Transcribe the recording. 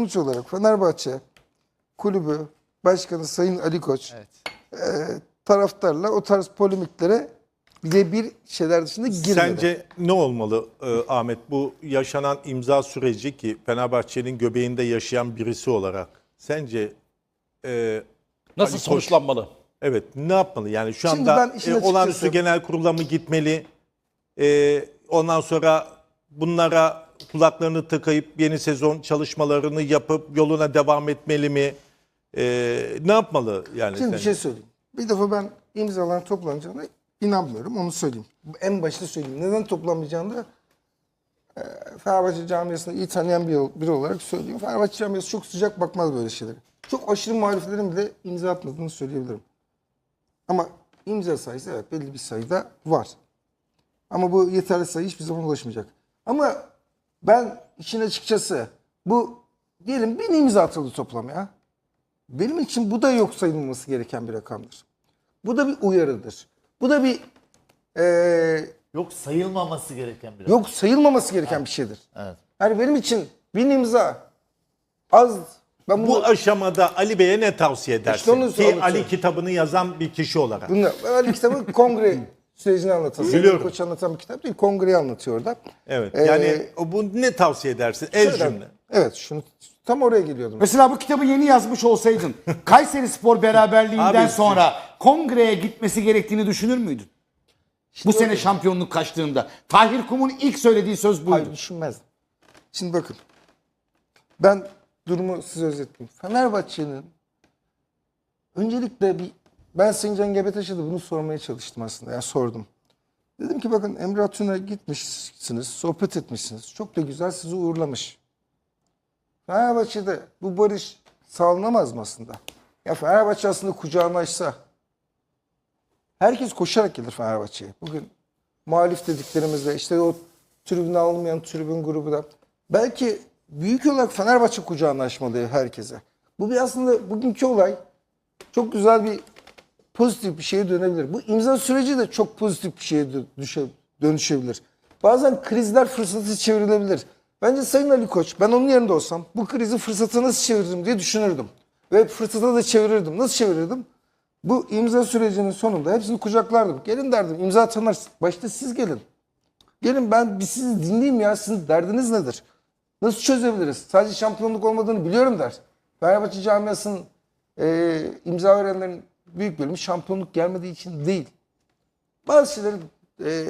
Sonuç olarak Fenerbahçe kulübü başkanı Sayın Ali Koç Evet. e, taraftarla o tarz polemiklere birebir şeyler dışında girmedi. Sence ne olmalı e, Ahmet bu yaşanan imza süreci ki Fenerbahçe'nin göbeğinde yaşayan birisi olarak sence e, Nasıl Ali Koç- sonuçlanmalı? evet ne yapmalı? Yani şu Şimdi anda e, olağanüstü genel kurula mı gitmeli? E, ondan sonra bunlara kulaklarını tıkayıp yeni sezon çalışmalarını yapıp yoluna devam etmeli mi? E, ne yapmalı yani Şimdi bir şey söyleyeyim. Bir defa ben imzaların toplanacağına inanmıyorum. Onu söyleyeyim. En başta söyleyeyim. Neden toplanmayacağını da e, Fenerbahçe camiasını iyi tanıyan bir, biri olarak söyleyeyim. Fenerbahçe camiası çok sıcak bakmaz böyle şeylere. Çok aşırı muhaliflerin bile imza atmadığını söyleyebilirim. Ama imza sayısı evet belli bir sayıda var. Ama bu yeterli sayı hiçbir zaman ulaşmayacak. Ama ben işin açıkçası bu diyelim bin imza atıldı toplam ya. Benim için bu da yok sayılmaması gereken bir rakamdır. Bu da bir uyarıdır. Bu da bir eee, Yok sayılmaması gereken bir yok sayılmaması gereken bir şeydir. Evet. Yani benim için bin imza az. Ben bunu, Bu aşamada Ali Bey'e ne tavsiye edersin? onu Ki anlatıyorum. Ali kitabını yazan bir kişi olarak. bunu öyle kitabı kongre sürecini anlatan. Biliyorum. Koç anlatan bir kitap değil. Kongreyi anlatıyor orada. Evet. Ee, Yani o bu ne tavsiye edersin? El Şöyle- cümle. Evet şunu tam oraya geliyordum. Mesela bu kitabı yeni yazmış olsaydın Kayseri Spor beraberliğinden Abi, sonra kongreye gitmesi gerektiğini düşünür müydün? Bu sene şampiyonluk kaçtığında. Tahir Kum'un ilk söylediği söz buydu. Hayır düşünmezdim. Şimdi bakın. Ben durumu size özetleyeyim. Fenerbahçe'nin öncelikle bir ben Sayın Can Gebetaş'a da bunu sormaya çalıştım aslında. Yani sordum. Dedim ki bakın Emre Atun'a gitmişsiniz, sohbet etmişsiniz. Çok da güzel sizi uğurlamış. Fenerbahçe'de bu barış sağlanamaz mı aslında? Ya Fenerbahçe aslında kucağını açsa herkes koşarak gelir Fenerbahçe'ye. Bugün muhalif dediklerimizde işte o tribüne alınmayan tribün grubu da belki büyük olarak Fenerbahçe kucağını açmalı herkese. Bu bir aslında bugünkü olay çok güzel bir pozitif bir şeye dönebilir. Bu imza süreci de çok pozitif bir şeye dönüşebilir. Bazen krizler fırsatı çevrilebilir. Bence Sayın Ali Koç ben onun yerinde olsam bu krizi fırsata nasıl çeviririm diye düşünürdüm. Ve fırsata da çevirirdim. Nasıl çevirirdim? Bu imza sürecinin sonunda hepsini kucaklardım. Gelin derdim imza atanlar başta siz gelin. Gelin ben bir sizi dinleyeyim ya sizin derdiniz nedir? Nasıl çözebiliriz? Sadece şampiyonluk olmadığını biliyorum der. Fenerbahçe camiasının e, imza verenlerin büyük bölümü şampiyonluk gelmediği için değil. Bazı şeylerin e,